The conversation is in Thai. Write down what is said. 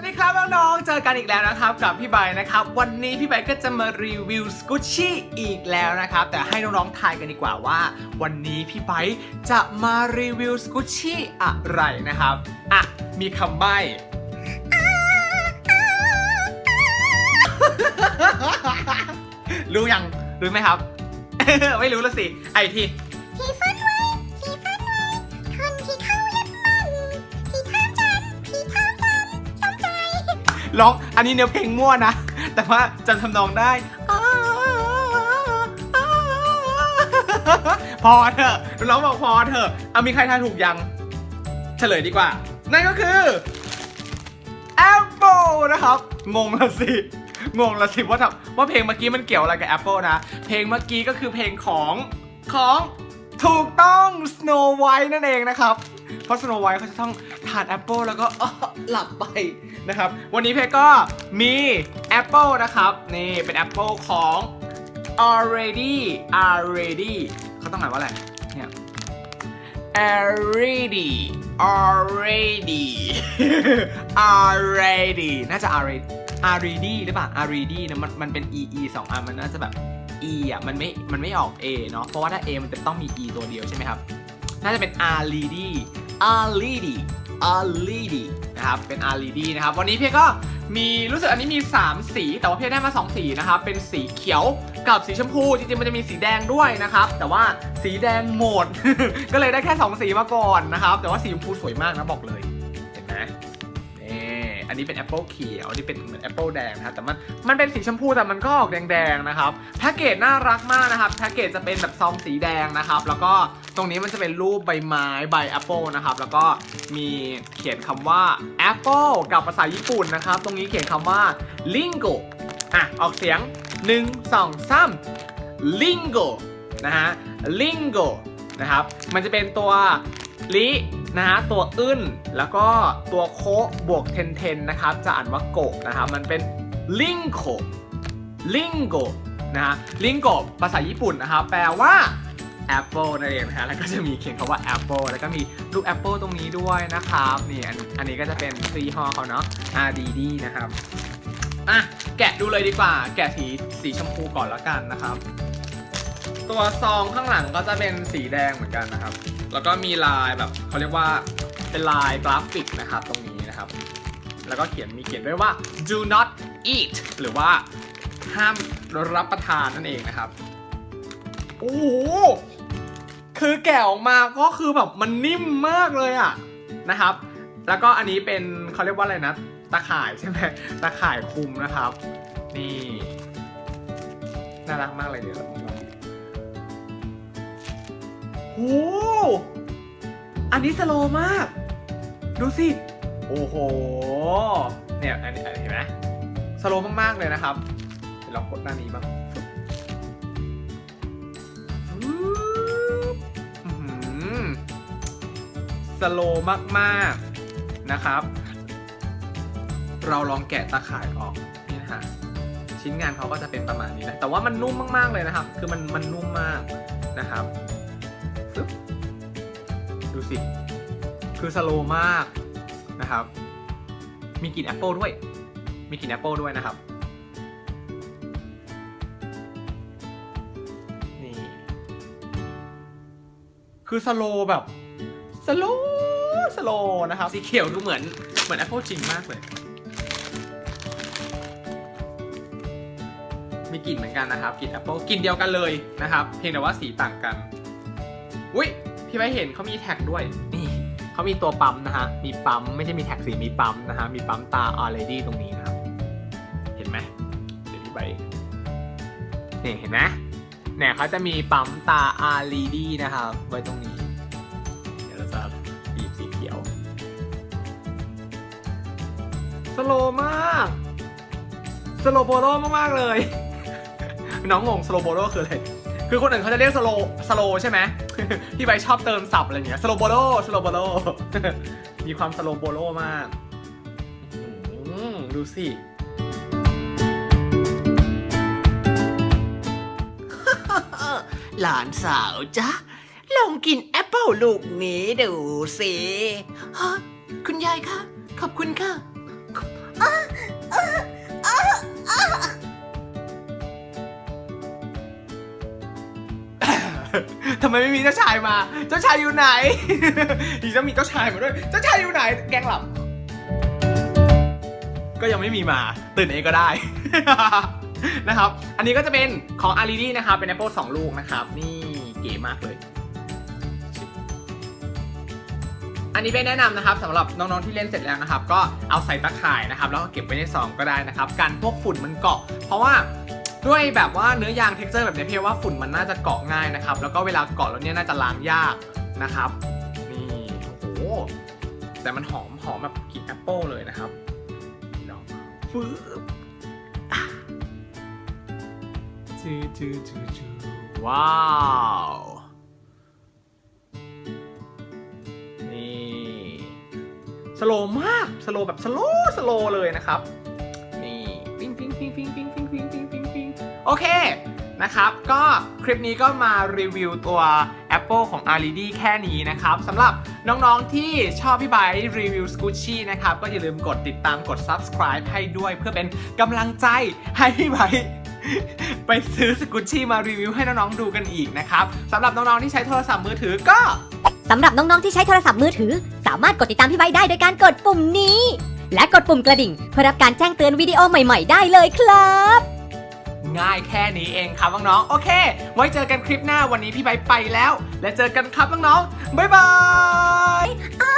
วัสดีครับน้องๆ เจอกันอีกแล้วนะครับกับพี่ใบนะครับ วันนี้พี่ใบก็จะมารีวิวสกูชี่อีกแล้วนะครับ แต่ให้น้องๆทายกันดีกว่าว่า วันนี้พี่ใบจะมารีวิวสกูชี่อะไรนะครับอะมีคำใบ้รู้ยังรู้ไหมครับ ไม่รู้ละสิไอที ร้องอันนี้เนื้อเพลงมั่วนะ แต่ว่าจำทำนองได้ พอเถอะร้องบอกพอเถอะ เอามีใครทายถูกยัง เฉลยดีกว่า นั่นก็คือ Apple นะครับ งงละสิ งงละสิว่าทำว่าเพลงเมื่อกี้มันเกี่ยวอะไรกับ Apple นะ เพลงเมื่อกี้ก็คือเพลงของของถูกต้อง Snow White นั่นเองนะครับ เพราะ Snow White เขาจะต้อง ทานแอปเปิลแล้วก็หลับไปนะครับ วันนี้เพก็มีแอปเปิลนะครับ นี่เป็นแอปเปิลของ already already เขาต้องอ่านว่าอะไร เนี่ย already already already น่าจะ already already หรือเปล่า already นะมันมันเป็น e e สองอันมันน่าจะแบบ e อะมันไม่มันไม่ออก a เนาะเพราะว่าถ้า a มันจะต้องมี e ตัวเดียวใช่ไหมครับ น่าจะเป็น already already already นะครับเป็น already นะครับวันนี้เพียก็มีรู้สึกอันนี้มี 3 สี แต่ว่าเพียได้มา 2 สีนะครับเป็นสีเขียวกับสีชมพูจริงๆมันจะมีสีแดงด้วยนะครับแต่ว่าสีแดงหมด ก็เลยได้แค่ 2 สีมาก่อนนะครับแต่ว่าสีชมพูสวยมากนะบอกเลย อันนี้เป็นแอปเปิลเขียวอันนี้เป็นเหมือนแอปเปิลแดงนะครับแต่มันมันเป็นสีชมพูแต่มันก็ออกแดงๆนะครับแพ็กเกจน่ารักมากนะครับแพ็กเกจจะเป็นแบบซองสีแดงนะครับ แล้วก็ตรงนี้มันจะเป็นรูปใบไม้ใบแอปเปิลนะครับแล้วก็มีเขียนคำว่า Apple กับภาษาญี่ปุ่นนะครับ ตรงนี้เขียนคำว่า lingo อะออกเสียง 1 2 3 lingo นะฮะ lingo นะครับมันจะเป็นตัว ลินะฮะตัวอึ้นแล้วก็ตัวโคบวกเทนเทนนะครับจะอ่านว่าโกะนะครับมันเป็น lingo lingo นะฮะ lingo ภาษาญี่ปุ่นนะครับแปลว่า Apple นั่นเองนะฮะแล้วก็จะมีเขียนคำว่า Apple แล้วก็มีรูป Apple ตรงนี้ด้วยนะครับนี่อันอันนี้ก็จะเป็นซีฮอเขาเนาะ RDD นะครับอะแกะดูเลยดีกว่า แกะสีสีชมพูก่อนแล้วกันนะครับ ตัวซองข้างหลังก็จะเป็นสีแดงเหมือนกันนะครับ แล้วก็มีลายแบบเขาเรียกว่าเป็นลายกราฟิกนะครับตรงนี้นะครับ แล้วก็เขียนมีเขียนด้วยว่า do not eat หรือว่าห้ามรับประทานนั่นเองนะครับโอ้โหคือแกะออกมาก็คือแบบมันนิ่มมากเลยอะนะครับ แล้วก็อันนี้เป็นเขาเรียกว่าอะไรนะตะข่ายใช่ไหมตะข่ายคลุมนะครับ นี่ น่ารักมากเลยเดี๋ยวเรา โอ้อันนี้สโลมาก ดูสิ โอ้โห เนี่ยอันนี้เห็นไหมสโลมากๆเลยนะครับเดี๋ยวเรากดหน้านี้บ้างสโลมากๆนะครับ เราลองแกะตาข่ายออกนี่นะฮะชิ้นงานเขาก็จะเป็นประมาณนี้แหละแต่ว่ามันนุ่มมากๆเลยนะครับ คือมันมันนุ่มมากนะครับ ฟึ๊บดูสิ คือสโลว์มากนะครับ มีกลิ่นแอปเปิลด้วย มีกลิ่นแอปเปิลด้วยนะครับ นี่ คือสโลว์แบบสโลว์สโลว์นะครับ สีเขียวดูเหมือนเหมือนแอปเปิลจริงมากเลย มีกลิ่นเหมือนกันนะครับกลิ่นแอปเปิลกลิ่นเดียวกันเลยนะครับ เพียงแต่ว่าสีต่างกัน อุ้ยพี่ไว้เห็นเขามีแท็กด้วย นี่เขามีตัวปั๊มนะฮะ มีปั๊มไม่ใช่มีแท็กสีมีปั๊มนะฮะ มีปั๊มตา already ตรงนี้นะครับ เห็นไหมเดี๋ยวพี่ไปนี่เห็นไหมเนี่ยเขาจะมีปั๊มตา already นะครับไว้ตรงนี้ เดี๋ยวเราจะบีบสีเขียว สโลว์มาก สโลโบโลมากๆเลย น้องงงสโลโบโลคืออะไร คือคนอื่นเขาจะเรียกสโลสโลใช่ไหม พี่ใบชอบเติมศัพท์อะไรอย่างเงี้ยสโลโบโลสโลโบโลมีความสโลโบโลมากอืมดูสิหลานสาวจ๊ะ ลองกินแอปเปิลลูกนี้ดูสิฮะคุณยายคะ ขอบคุณค่ะ ทำไมไม่มีเจ้าชายมา เจ้าชายอยู่ไหนดีจะมีเจ้าชายมาด้วย เจ้าชายอยู่ไหน แกงหลับ ก็ยังไม่มีมา ตื่นเองก็ได้ นะครับ อันนี้ก็จะเป็นของอารีดีนะครับ เป็น Apple 2ลูกนะครับ นี่เก๋มากเลย อันนี้เป็นแนะนำนะครับสำหรับน้องๆที่เล่นเสร็จแล้วนะครับ ก็เอาใส่ตะข่ายนะครับ แล้วก็เก็บไว้ในซองก็ได้นะครับ กันพวกฝุ่นมันเกาะ เพราะว่า ด้วยแบบว่าเนื้อยางเท็กเจอร์แบบนี้เพียงว่าฝุ่นมันน่าจะเกาะง่ายนะครับ แล้วก็เวลาเกาะแล้วเนี่ยน่าจะล้างยากนะครับ นี่โอ้แต่มันหอมหอมแบบกลิ่นแอปเปิลเลยนะครับลองฟื้จืจืจืจืว้าวนี่สโลมากสโลแบบสโลสโลเลยนะครับนี่ปิ้งปิ้งปิ้งปิ้งปิ้งปิ้งปิ้ง โอเคนะครับก็คลิปนี้ก็มารีวิวตัว Apple ของ a r i d แค่นี้นะครับสำหรับน้องๆที่ชอบพี่ไบร์ทรีวิวสกูชี่นะครับ ก็อย่าลืมกดติดตามกด subscribe ให้ด้วยเพื่อเป็นกำลังใจให้พี่ไบร์ไปซื้อสกูชี่มารีวิวให้น้องๆดูกันอีกนะครับสำหรับน้องๆที่ใช้โทรศัพท์มือถือก็สำหรับน้องๆที่ใช้โทรศัพท์มือถือ สามารถกดติดตามพี่ไบค์ได้โดยการกดปุ่มนี้ และกดปุ่มกระดิ่ง เพื่อรับการแจ้งเตือนวิดีโอใหม่ ๆ ได้เลยครับ ง่ายแค่นี้เองครับน้องๆโอเค ไว้เจอกันคลิปหน้าวันนี้พี่ใบไปแล้ว และเจอกันครับน้องๆบ๊ายบาย